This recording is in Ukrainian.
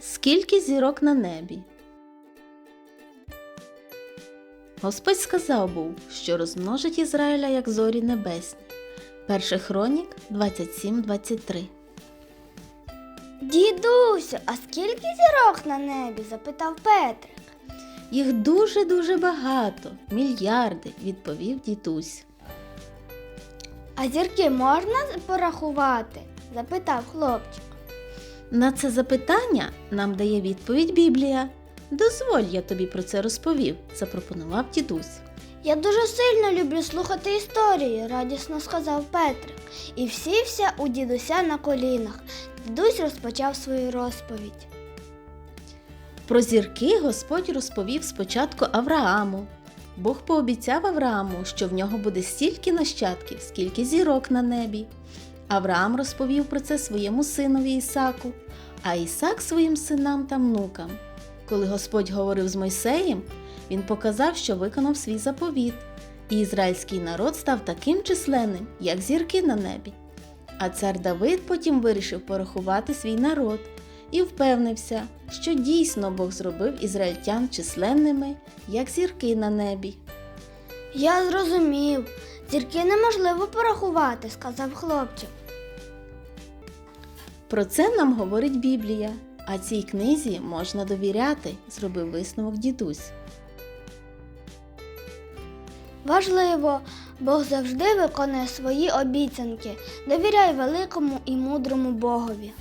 Скільки зірок на небі? Господь сказав був, що розмножить Ізраїля як зорі небесні. Перший хронік 27.23. Дідусю, а скільки зірок на небі? запитав Петрик. Їх дуже-дуже багато, мільярди, відповів дідусь. А зірки можна порахувати? запитав хлопчик. На це запитання нам дає відповідь Біблія. Дозволь, я тобі про це розповів, запропонував дідусь. Я дуже сильно люблю слухати історії, радісно сказав Петрик, і всівся у дідуся на колінах. Дідусь розпочав свою розповідь. Про зірки Господь розповів спочатку Аврааму. Бог пообіцяв Аврааму, що в нього буде стільки нащадків, скільки зірок на небі. Авраам розповів про це своєму синові Ісаку, а Ісак своїм синам та внукам. Коли Господь говорив з Мойсеєм, він показав, що виконав свій заповіт, і ізраїльський народ став таким численним, як зірки на небі. А цар Давид потім вирішив порахувати свій народ і впевнився, що дійсно Бог зробив ізраїльтян численними, як зірки на небі. Я зрозумів, зірки неможливо порахувати, сказав хлопчик. Про це нам говорить Біблія, а цій книзі можна довіряти, зробив висновок дідусь. Важливо, Бог завжди виконує свої обіцянки. Довіряй великому і мудрому Богові.